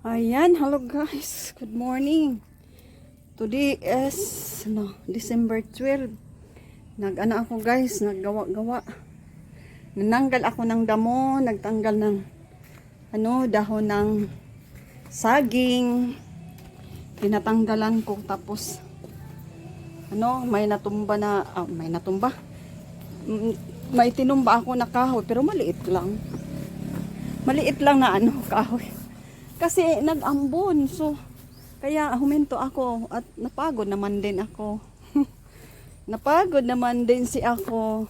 Ayan, hello guys. Good morning. Today is no, December 12. Nag-ano ako guys, naggawa-gawa. Nananggal ako ng damo, nagtanggal ng ano, dahon ng saging. Tinatanggalan ko tapos ano, may natumba na, ah, may natumba. Mm, May tinumba ako na kahoy pero maliit lang. Maliit lang na ano, kahoy. Kasi nag-ambon. So, kaya huminto ako at napagod naman din ako. napagod naman din si ako.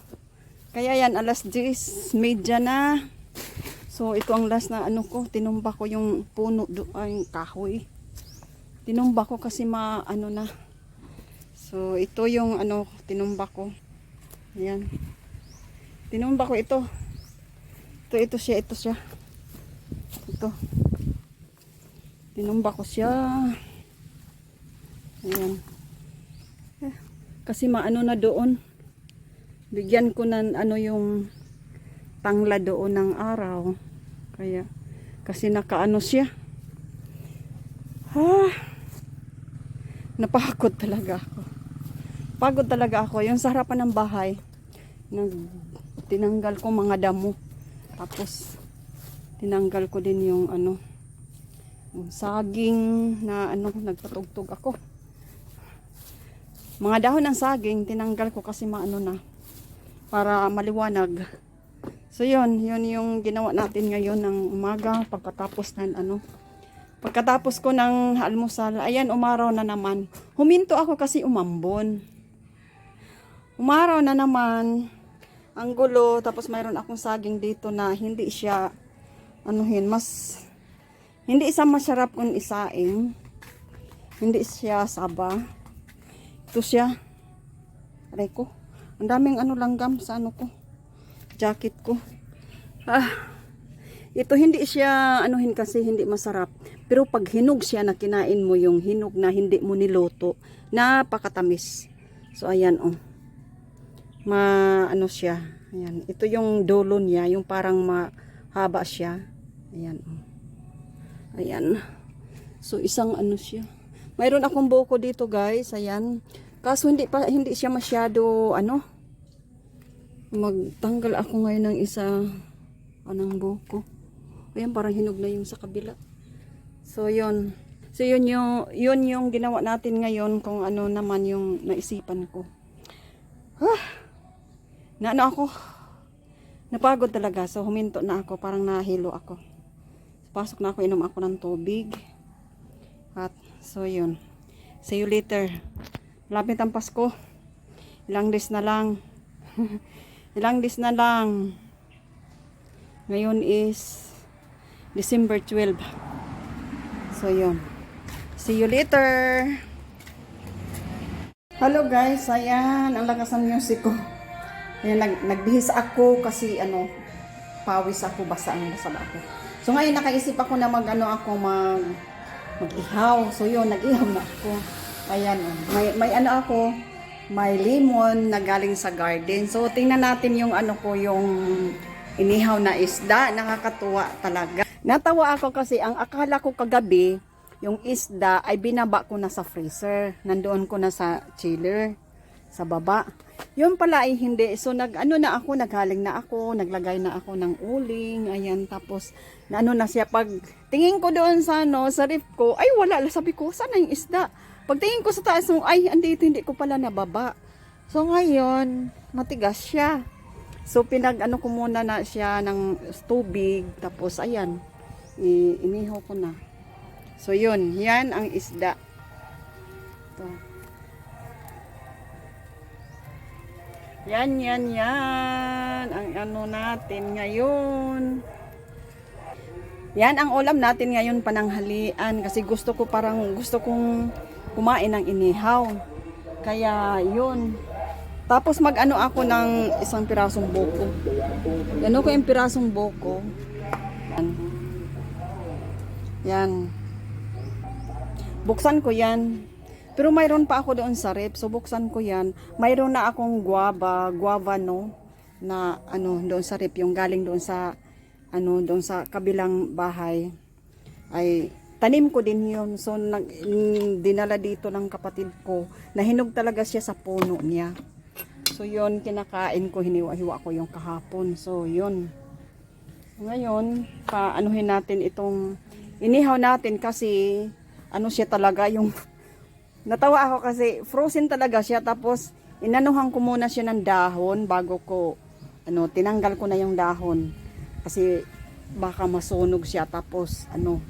Kaya yan, alas 10, media na. So, ito ang last na ano ko, tinumba ko yung puno, ay, yung kahoy. Tinumba ko kasi ma, ano na. So, ito yung ano, tinumba ko. Ayan. Tinumba ko ito. Ito, ito siya, ito siya. Ito. Tinumba ko siya. Ayan. Eh, Kasi maano na doon. Bigyan ko ng ano yung tangla doon ng araw. Kaya, kasi nakaano siya. Ha? Napagod talaga ako. Pagod talaga ako. Yung sa harapan ng bahay, nag, tinanggal ko mga damo. Tapos, tinanggal ko din yung ano, saging na ano, nagpatugtog ako. Mga dahon ng saging, tinanggal ko kasi maano na, para maliwanag. So yun, yun yung ginawa natin ngayon ng umaga, pagkatapos ng ano, pagkatapos ko ng almusal, ayan, umaraw na naman. Huminto ako kasi umambon. Umaraw na naman, ang gulo, tapos mayroon akong saging dito na hindi siya, anuhin, mas hindi isa masarap kung isaing. Hindi siya saba. Ito siya. Aray ko. Ang daming ano langgam sa ano ko. Jacket ko. Ah. Ito hindi siya anuhin kasi hindi masarap. Pero pag hinog siya na kinain mo yung hinog na hindi mo niluto, napakatamis. So ayan oh. Ma ano siya. Ayan. Ito yung dulo niya, yung parang mahaba siya. Ayan oh. Ayan. So isang ano siya. Mayroon akong buko dito, guys. Ayan. Kaso hindi pa hindi siya masyado ano. Magtanggal ako ngayon ng isa anong buko. Ayan parang hinog na yung sa kabila. So yun. So yun yung yun yung ginawa natin ngayon kung ano naman yung naisipan ko. Ah, na ano ako. Napagod talaga. So huminto na ako. Parang nahilo ako. Pasok na ako, inom ako ng tubig. At, so yun. See you later. Malapit ang Pasko. Ilang days na lang. Ilang days na lang. Ngayon is December 12. So yun. See you later. Hello guys, ayan, ang lakas ng music ko. Ayan, nag, nagbihis ako kasi ano, pawis ako, basa ang basa ako. So ngayon nakaisip ako na mag ano ako mag mag-ihaw. So yun, nag-ihaw na ako. Ayan, oh. may, may ano ako, may lemon na galing sa garden. So tingnan natin yung ano ko, yung inihaw na isda. Nakakatuwa talaga. Natawa ako kasi ang akala ko kagabi, yung isda ay binaba ko na sa freezer. Nandoon ko na sa chiller, sa baba. Yun pala ay hindi. So nag ano na ako, naghaling na ako, naglagay na ako ng uling, ayan tapos na ano na siya pag tingin ko doon sa ano, sa ref ko, ay wala, sabi ko, sana yung isda? Pagtingin ko sa taas mo, ay andito hindi ko pala nababa. So ngayon, matigas siya. So pinag ano ko muna na siya ng tubig, tapos ayan, i- inihaw ko na. So yun, yan ang isda. Ito. Yan, yan, yan. Ang ano natin ngayon. Yan ang ulam natin ngayon pananghalian kasi gusto ko parang gusto kong kumain ng inihaw. Kaya yun. Tapos mag-ano ako ng isang pirasong buko. Ano ko yung pirasong buko. Yan. Yan. Buksan ko yan. Pero mayroon pa ako doon sa rep. So buksan ko yan. Mayroon na akong guava, guava no, na ano doon sa rep yung galing doon sa ano doon sa kabilang bahay ay tanim ko din yun. So, nag, mm, dinala dito ng kapatid ko. Nahinog talaga siya sa puno niya. So, yun, kinakain ko, hiniwa-hiwa ko yung kahapon. So, yun. Ngayon, paanuhin natin itong, inihaw natin kasi, ano siya talaga, yung, natawa ako kasi, frozen talaga siya. Tapos, inanuhan ko muna siya ng dahon bago ko, ano, tinanggal ko na yung dahon. Kasi, baka masunog siya. Tapos, ano,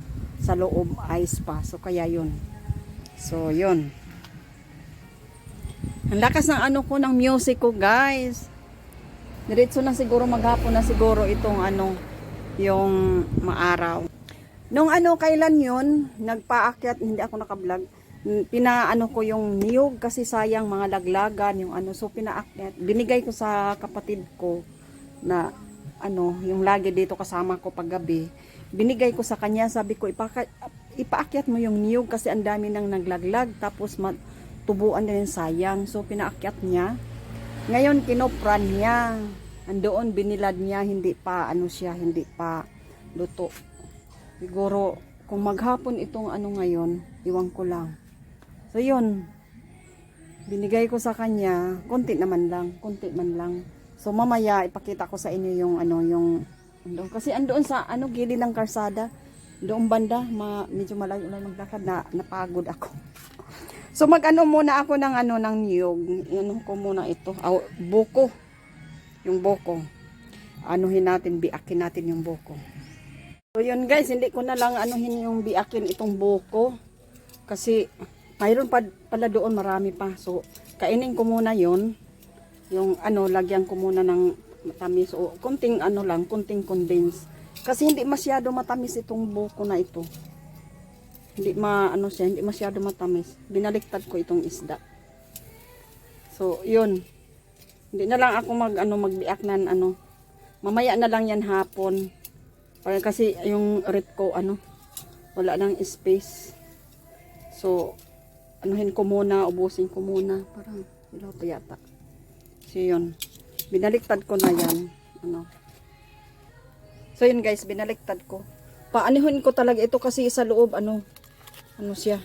sa loob ice pa. So, kaya yun. So, yun. Ang lakas ng ano ko, ng music ko, guys. Diretso na siguro maghapon na siguro itong ano, yung maaraw. Nung ano, kailan yun, nagpaakyat, hindi ako nakablog, pinaano ko yung niyog kasi sayang mga laglagan, yung ano, so pinaakyat. Binigay ko sa kapatid ko na ano, yung lagi dito kasama ko paggabi. Binigay ko sa kanya, sabi ko, ipaka, ipaakyat mo yung niyog kasi ang dami nang naglaglag, tapos tubuan din sayang. So pinaakyat niya. Ngayon kinopran niya. Andoon binilad niya, hindi pa ano siya, hindi pa luto. Siguro kung maghapon itong ano ngayon, iwan ko lang. So yun. Binigay ko sa kanya, konti naman lang, konti man lang. So mamaya ipakita ko sa inyo yung ano yung andoon kasi andoon sa ano gilid ng karsada. Doon banda, ma, medyo malayo lang maglakad na napagod ako. So mag-ano muna ako ng ano ng niyog. Ano ko muna ito. Aw, buko. Yung buko. Anuhin natin, biakin natin yung buko. So yun guys, hindi ko na lang anuhin yung biakin itong buko. Kasi mayroon pa pala doon marami pa. So kainin ko muna yon Yung ano, lagyan ko muna ng matamis. O kunting ano lang, kunting condense. Kasi hindi masyado matamis itong buko na ito hindi ma ano siya, hindi masyado matamis. Binaliktad ko itong isda. So, yun. Hindi na lang ako mag ano magbiak nan ano. Mamaya na lang yan hapon. Kasi yung rep ko ano wala nang space. So, anuhin ko muna, ubusin ko muna. Parang ilaw pa yata. So, yun. Binaliktad ko na yan. Ano. So, yun guys, binaliktad ko. Paanihin ko talaga ito kasi sa loob, ano, ano siya.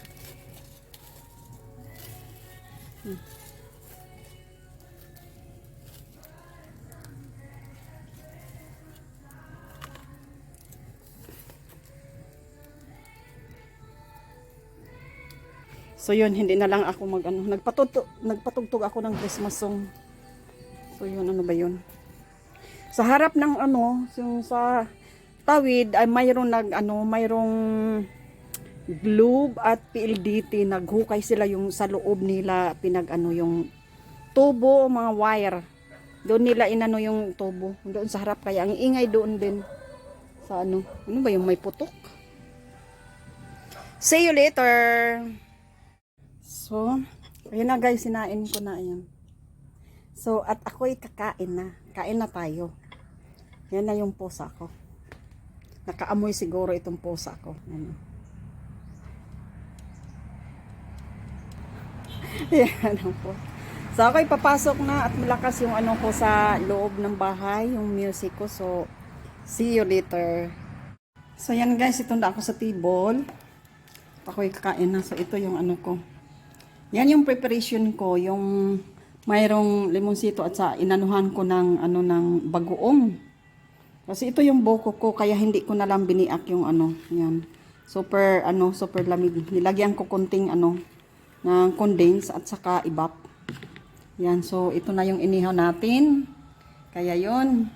So yun, hindi na lang ako mag ano, nagpatugtog, nagpatugtog ako ng Christmas song. So yun, ano ba yun? Sa harap ng ano, yung sa tawid ay mayroong nag ano, mayroong Globe at PLDT naghukay sila yung sa loob nila pinag ano yung tubo mga wire. Doon nila inano yung tubo. Doon sa harap kaya ang ingay doon din sa ano ano ba yung may putok? See you later so ayun na guys sinain ko na yun so at ako'y kakain na kain na tayo yan na yung posa ko nakaamoy siguro itong posa ko ano Yan po. So ako papasok na at malakas yung ano ko sa loob ng bahay, yung music ko. So see you later. So yan guys, ito na ako sa table. Ako'y kakain na. So ito yung ano ko. Yan yung preparation ko, yung mayroong limonsito at sa inanuhan ko ng ano ng bagoong. Kasi ito yung buko ko kaya hindi ko na lang biniak yung ano, yan. Super ano, super lamig. Nilagyan ko konting ano, ng condense at saka ibap. Yan, so ito na yung inihaw natin. Kaya yon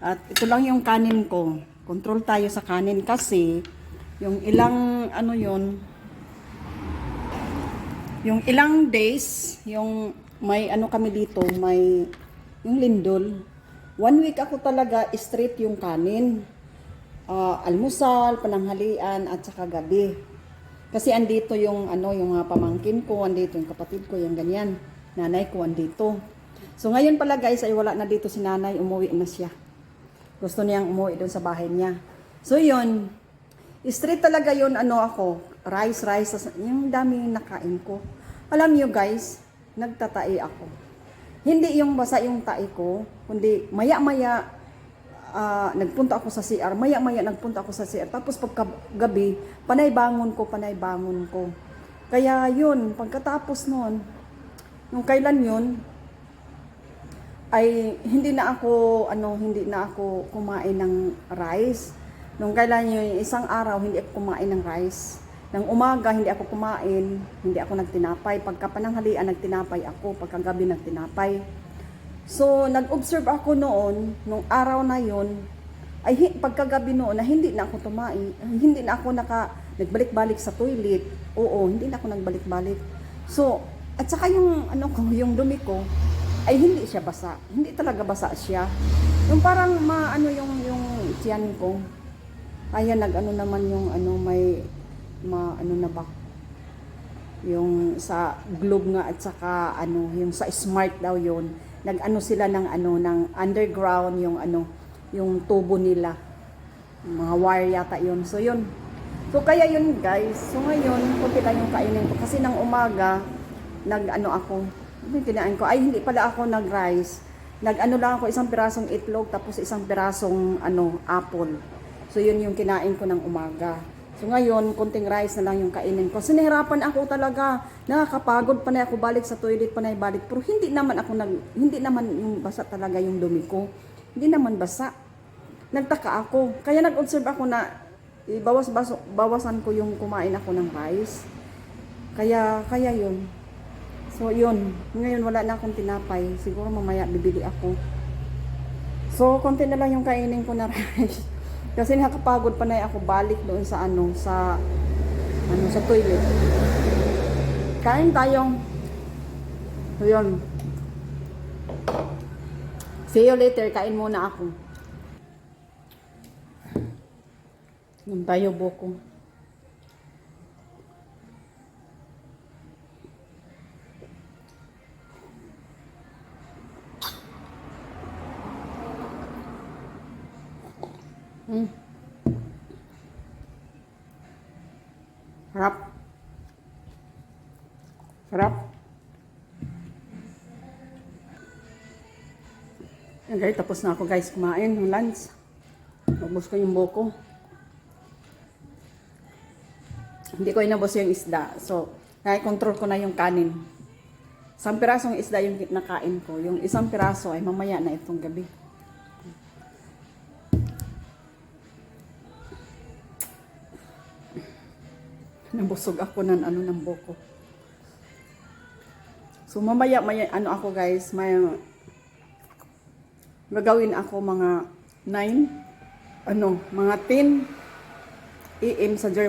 At ito lang yung kanin ko. Control tayo sa kanin kasi yung ilang ano yon yung ilang days, yung may ano kami dito, may yung lindol. One week ako talaga straight yung kanin. Ah, almusal, pananghalian at saka gabi. Kasi andito yung ano yung mga pamangkin ko, andito yung kapatid ko, yung ganyan. Nanay ko andito. So ngayon pala guys ay wala na dito si nanay, umuwi na siya. Gusto niyang umuwi doon sa bahay niya. So yun, straight talaga yun ano ako, rice, rice, yung dami yung nakain ko. Alam niyo guys, nagtatai ako. Hindi yung basa yung tai ko, kundi maya-maya ah, nagpunta ako sa CR. Maya-maya nagpunta ako sa CR. Tapos pagkagabi, panay bangon ko, panay bangon ko. Kaya yun, pagkatapos noon, nung kailan yun, ay hindi na ako ano hindi na ako kumain ng rice nung kailan yun isang araw hindi ako kumain ng rice nang umaga hindi ako kumain hindi ako nagtinapay pagka pananghalian nagtinapay ako pagkagabi nagtinapay so nag-observe ako noon nung araw na yun ay pagkagabi noon na hindi na ako tumain hindi na ako naka nagbalik-balik sa toilet oo hindi na ako nagbalik-balik so at saka yung ano ko yung dumi ko ay hindi siya basa. Hindi talaga basa siya. Yung parang maano yung yung tiyan ko. Kaya nag-ano naman yung ano may ma ano na ba? Yung sa globe nga at saka ano yung sa smart daw yon nag-ano sila ng ano ng underground yung ano yung tubo nila. Mga wire yata yun. So yun. So kaya yun guys. So ngayon kunti yung kainin ko. Kasi nang umaga nag ano ako. Ano yung ko? Ay hindi pala ako nag rice nag ano lang ako isang pirasong itlog tapos isang pirasong ano apple so yun yung kinain ko ng umaga So ngayon, kunting rice na lang yung kainin ko. Sinihirapan ako talaga. Nakakapagod pa na ako balik sa toilet pa na balik. Pero hindi naman ako nag hindi naman yung basa talaga yung dumi ko. Hindi naman basa. Nagtaka ako. Kaya nag-observe ako na ibawas baso, bawasan ko yung kumain ako ng rice. Kaya kaya yun. So yun, ngayon wala na akong tinapay. Siguro mamaya bibili ako. So konti na lang yung kainin ko na rice. Kasi nakakapagod pa na ako balik doon sa ano, sa ano, sa toilet. Kain tayo. So, yun. See you later. Kain muna ako. Yung tayo buko. Mm. Sarap. Sarap. Okay, tapos na ako guys kumain ng lunch. Ubus ko yung buko. Hindi ko inabos yung isda. So, control ko na yung kanin. Isang pirasong isda yung nakain ko. Yung isang piraso ay mamaya na itong gabi. Nabusog ako ng ano ng buko. So mamaya may ano ako guys, may gagawin ako mga 9 ano, mga 10 AM sa Germany.